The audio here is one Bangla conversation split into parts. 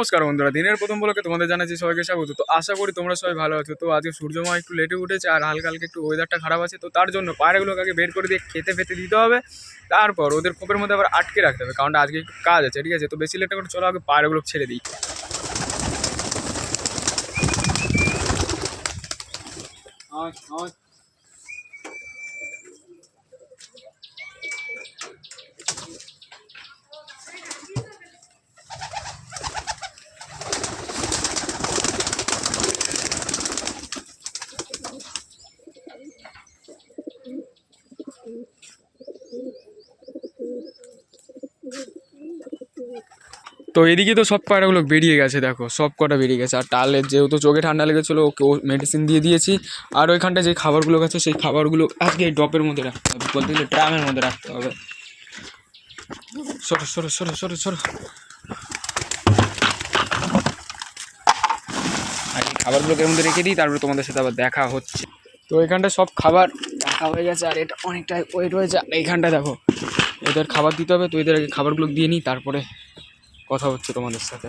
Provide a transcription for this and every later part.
নমস্কার বন্ধুরা, দিনের প্রথম বলকে তোমাদের জানাচ্ছি সবাইকে স্বাগত। তো আশা করি তোমরা সবাই ভালো আছো। তো আজকে সূর্যমা একটু লেটে উঠেছে আর হালকা হালকা একটু ওয়েদারটা খারাপ আছে। তো তার জন্য পায়রাগুলোকে আগে বের করে দিয়ে খেতে ফেতে দিতে হবে। তারপর ওদের খোপের মধ্যে আবার আটকে রাখতে হবে, কারণ আজকে একটু কাজ আছে, ঠিক আছে? তো বেশি লেটে করে চলো আগে পায়রাগুলো ছেড়ে দিই। তো এদিকে তো সব পায়রাগুলো বেরিয়ে গেছে, দেখো, সব কটা বেরিয়ে গেছে। আর টালের যেহেতু চোখে ঠান্ডা লেগেছিলো, ওকে ও মেডিসিন দিয়ে দিয়েছি। আর ওইখানটা যে খাবারগুলো গেছে, সেই খাবারগুলো আজকে এই ড্রপের মধ্যে রাখতে হবে, বলতে গেলে ড্রামের মধ্যে রাখতে হবে। সরো সরো সরো সরো সরো। আর এই মধ্যে রেখে দিই, তারপরে তোমাদের সাথে আবার দেখা হচ্ছে। তো এখানটা সব খাবার রাখা হয়ে গেছে, আর এটা অনেকটাই ওয়েট হয়েছে আর এইখানটা দেখো, এদের খাবার দিতে হবে, তো এদের আগে খাবারগুলো দিয়ে নিই, তারপরে কথা হচ্ছে তোমাদের সাথে।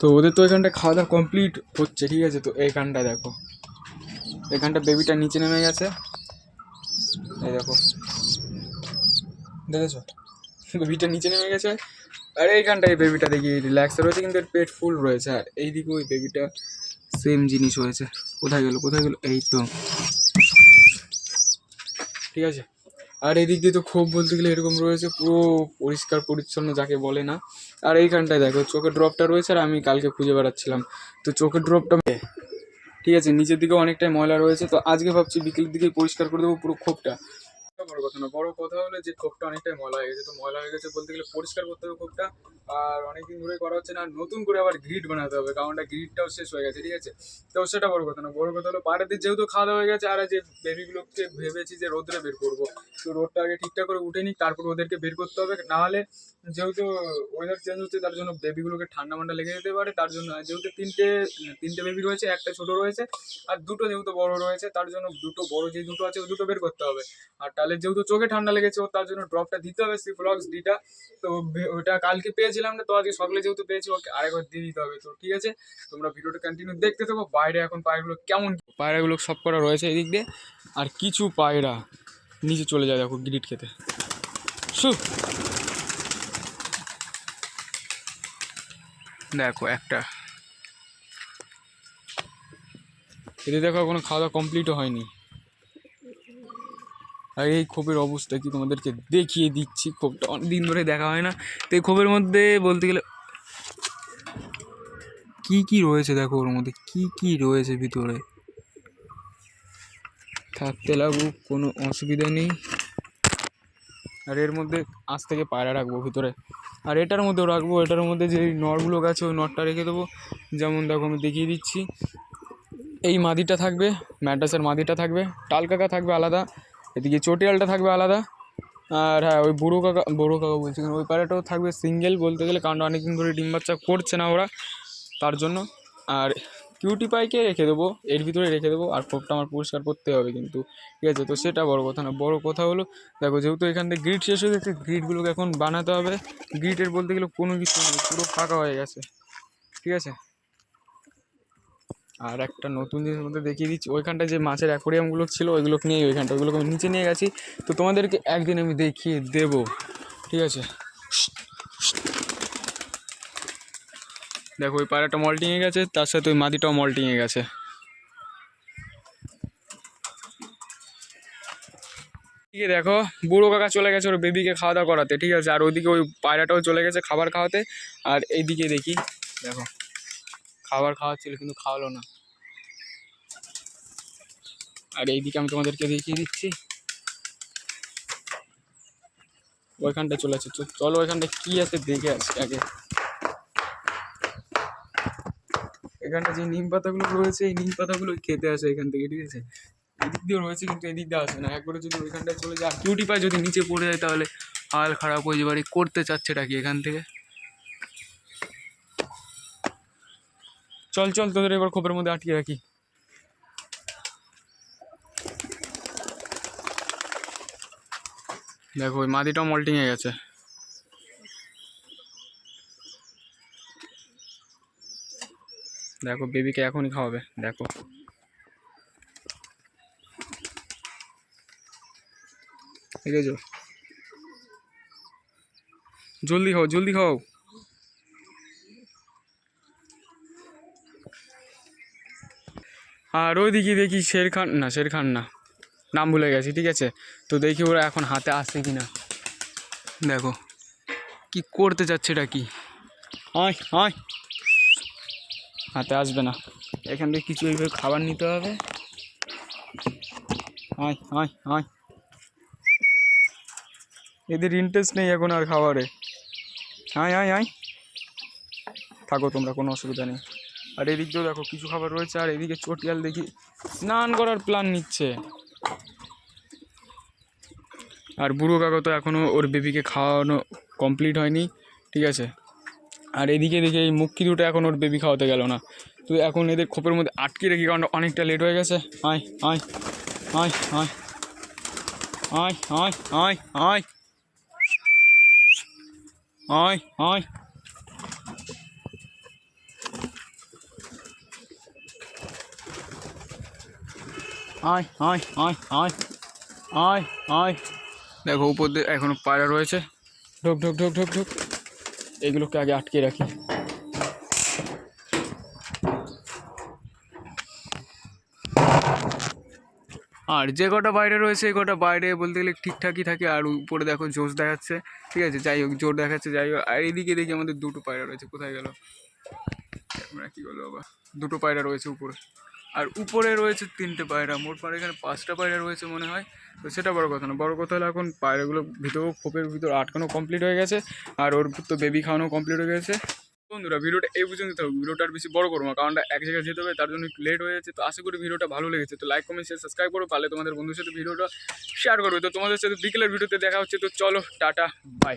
তো ওদের তো এখানটা খাওয়া দাওয়া কমপ্লিট হচ্ছে, ঠিক আছে? তো এইখানটা দেখো। এখানটা বেবিটা নিচে নেমে গেছে। এই দেখো। দেখেছ? বেবিটা নিচে নেমে গেছে। আর এইখানটায় বেবিটা দেখি রিল্যাক্স রয়েছে, কিন্তু এর পেট ফুল রয়েছে। আর এইদিকে ওই বেবিটা সেম জিনিস হয়েছে। কোথায় গেল কোথায় গেল? এই তো। ঠিক আছে? আর এদিক দিয়ে তো ক্ষোভ বলতে গেলে এরকম রয়েছে পুরো পরিষ্কার পরিচ্ছন্ন যাকে বলে না। আর এইখানটায় দেখো চোখের ড্রপটা রয়েছে আর আমি কালকে খুঁজে বেড়াচ্ছিলাম। তো চোখের ড্রপটা ঠিক আছে নিচের দিকেও অনেকটাই ময়লা রয়েছে তো আজকে ভাবছি বিকেলের দিকে পরিষ্কার করে দেবো পুরো খোপটা বড় কথা না, বড় কথা হলো যে খোপটা অনেকটাই ময়লা হয়ে গেছে। তো ময়লা হয়ে গেছে বলতে গেলে পরিষ্কার করতে হবে খোপটা আর অনেকদিন ধরে করা হচ্ছে না নতুন করে আবার গ্রিড বানাতে হবে, কারণ গ্রিডটাও শেষ হয়ে গেছে, ঠিক আছে? তো সেটা বড় কথা না, বড় কথা হলো পাড়াতে যেহেতু খাওয়া হয়ে গেছে, আর যে বেবিগুলোকে ভেবেছি যে রোদ্রে বের করব, তো রোদটা আগে ঠিকঠাক করে উঠে নিই তারপর ওদেরকে বের করতে হবে। নাহলে যেহেতু ওয়েদার চেঞ্জ হচ্ছে, তার জন্য বেবিগুলোকে ঠান্ডা মান্ডা লেগে যেতে পারে, তার জন্য, যেহেতু তিনটে তিনটে বেবি রয়েছে, একটা ছোট রয়েছে, আর দুটো যেহেতু বড় রয়েছে, তার জন্য দুটো, বড় যে দুটো আছে, ওই দুটো বের করতে হবে। আর তাহলে যেহেতু চোখে ঠান্ডা লেগেছে ওর তার জন্য ড্রপটা দিতে হবে সিফ্লক্স ডিটা তো ওটা কালকে পেয়েছিলাম না, তো আজকে সকালে যেহেতু পেয়েছি, ওকে আরেকবার দিয়ে দিতে হবে। তো ঠিক আছে, তোমরা ভিডিওটা কন্টিনিউ দেখতে থাকো, বাইরে এখন পায়রাগুলো কেমন পায়রাগুলো সব করা রয়েছে এদিক দিয়ে, আর কিছু পায়রা নিচে চলে যায়, দেখো গ্রিট খেতে। সু। দেখো একটা। এদের দেখো কোনো খাওয়া দাওয়া কমপ্লিটও হয়নি। আর এই ক্ষোভের অবস্থা কি তোমাদেরকে দেখিয়ে দিচ্ছি? ক্ষোভটা অনেক দিন ধরে দেখা হয় না। তো এই ক্ষোভের মধ্যে বলতে গেলে কি কি রয়েছে দেখো ওর মধ্যে? কি কি রয়েছে ভিতরে? থাকতে লাগুক, কোনো অসুবিধা নেই। আর এর মধ্যে আজ থেকে পায়রা রাখব ভিতরে। আর এটার মধ্যেও রাখব, এটার মধ্যে যে নরগুলো আছে ওই নটটা রেখে দেবো। যেমন দেখো আমি দেখিয়ে দিচ্ছি। এই মাদিটা থাকবে, ম্যাড্রাসের মাদিটা থাকবে টাল কাকা থাকবে আলাদা। এদিকে চটিয়ালটা থাকবে আলাদা। আর হ্যাঁ ওই বুড়ো কাকা বুড়ো কাকা বলছি ওই পায়রাটাও থাকবে সিঙ্গেল বলতে গেলে, কারণ অনেকদিন ধরে ডিম বাচ্চা করছে না ওরা, তার জন্য। আর কিউটি পাইকে রেখে দেবো, এর ভিতরে রেখে দেবো, আর খোপটা আমার পরিষ্কার করতে হবে কিন্তু। ঠিক আছে, তো সেটা বড় কথা না, বড় কথা হলো, দেখো যেহেতু এখান থেকে গ্রিড শেষ হয়ে গেছে গ্রিডগুলোকে এখন বানাতে হবে। গ্রিডের বলতে গেলে কোনো কিছু নেই পুরো ফাঁকা হয়ে গেছে। ঠিক আছে? আর একটা নতুন জিনিস মধ্যে দেখিয়ে দিচ্ছি ওইখানটা যে মাছের অ্যাকোরিয়ামগুলো ছিল ওইগুলোকে নিয়ে ওইখানটা, ওইগুলোকে আমি নিচে নিয়ে গেছি। তো তোমাদেরকে একদিন আমি দেখিয়ে দেব, ঠিক আছে? দেখো, ওই পায়রাটা মল্টিংয়ে গেছে, তার সাথে ওই মাদিটাও মল্টিংয়ে গেছে। আছে দেখো, বুড়ো কাকা চলে গেছে ওর বেবিকে খাওয়া দাওয়া করাতে, ঠিক আছে? আর ওইদিকে ওই পায়রাটাও চলে গেছে খাবার খাওয়াতে। আর এইদিকে দেখি, দেখো, খাবার খাওয়াচ্ছিল, কিন্তু খাওয়ালো না। আর এইদিকে আমি তোমাদেরকে দেখিয়ে দিচ্ছি। ওইখানটা চলে আসছে চলো ওইখানটা কি আছে দেখে আসি আগে। এখানটা যে নিম পাতাগুলো রয়েছে, এই নিম পাতাগুলো খেতে আসে এখান থেকে, ঠিক আছে? এদিক দিয়েও রয়েছে কিন্তু এদিক দিয়ে আসে না। একবারে যদি ওইখানটায় চলে যায় কিউটি পায় যদি নিচে পড়ে যায়, তাহলে হাল খারাপ হয়ে যাবে। করতে চাচ্ছেটা কি এখান থেকে? চল চল, তোদের এবার খোপের মধ্যে আটকে রাখি। দেখো, ওই মাদিটাও মল্টিংয়ে গেছে। দেখো বেবিকে এখনই খাওয়াবে, দেখো। ঠিক আছে জলদি খাও জলদি খাও। আর ওইদিকে দেখি শের খান না শের খান না। নাম ভুলে গেছি, ঠিক আছে? তো দেখি ওরা এখন হাতে আসছে কি না দেখো, কি করতে চাচ্ছে এটা কি? আয় হাতে আসবে না। এখান থেকে কিছু এইভাবে খাবার নিতে হবে। এদের ইন্টারেস্ট নেই এখন আর খাবারে। আয় আয় আয়। থাকো তোমরা, কোনো অসুবিধা নেই। আর এদিক দিয়েও দেখো, কিছু খাবার রয়েছে। আর এদিকে চটিয়াল দেখি, স্নান করার প্ল্যান নিচ্ছে। আর বুড়ো কাকা তো এখনও ওর বেবিকে খাওয়ানো কমপ্লিট হয়নি ঠিক আছে আর এদিকে দেখি এই মুক্কি দুটো এখন ওর বেবি খাওয়াতে গেল না তো এখন এদের খোপের মধ্যে আটকে রেখে কারণ অনেকটা লেট হয়ে গেছে আয় আয় আয় আয় আয় আয় আয় আয় আয় আয় আয় আয় আয় আয় আয় আয় দেখো, উপর দিয়ে এখনও পায়রা রয়েছে। ঢোক ঢোক ঢোক ঢোক ঢোক। এগুলোকে আগে আটকে রাখি। আর যে কটা বাইরে রয়েছে, এই কটা বাইরে বলতে গেলে ঠিকঠাকই থাকে, আর উপরে দেখো জোশ দেখাচ্ছে, ঠিক আছে? যাই হোক, জোর দেখাচ্ছে, যাই হোক। আর এদিকে দেখি আমাদের দুটো পায়রা রয়েছে, কোথায় গেল? ক্যামেরা কী বলব বাবা দুটো পায়রা রয়েছে উপরে। আর উপরে রয়েছে তিনটে পায়রা, মোট পাড়ে এখানে পাঁচটা পায়রা রয়েছে মনে হয়। তো সেটা বড় কথা না। বড় কথা হলো এখন পায়রাগুলো ভিতরেও খোপের ভিতর আটকানো কমপ্লিট হয়ে গেছে, আর ওর তো বেবি খাওয়ানো কমপ্লিট হয়ে গেছে। বন্ধুরা, ভিডিওটা এই পর্যন্ত থাকবে ভিডিওটা আর বেশি বড় করব না, কারণ এক জায়গায় যেতে হবে, তার জন্য একটু লেট হয়ে যাচ্ছে। তো আশা করি ভিডিওটা ভালো লেগেছে। তো লাইক কমেন্ট শেয়ার সাবস্ক্রাইব করো, পারলে তোমাদের বন্ধুর সাথে ভিডিওটা শেয়ার করবে। তো তোমাদের সাথে বিকেলের ভিডিওতে দেখা হচ্ছে। তো চলো, টাটা বাই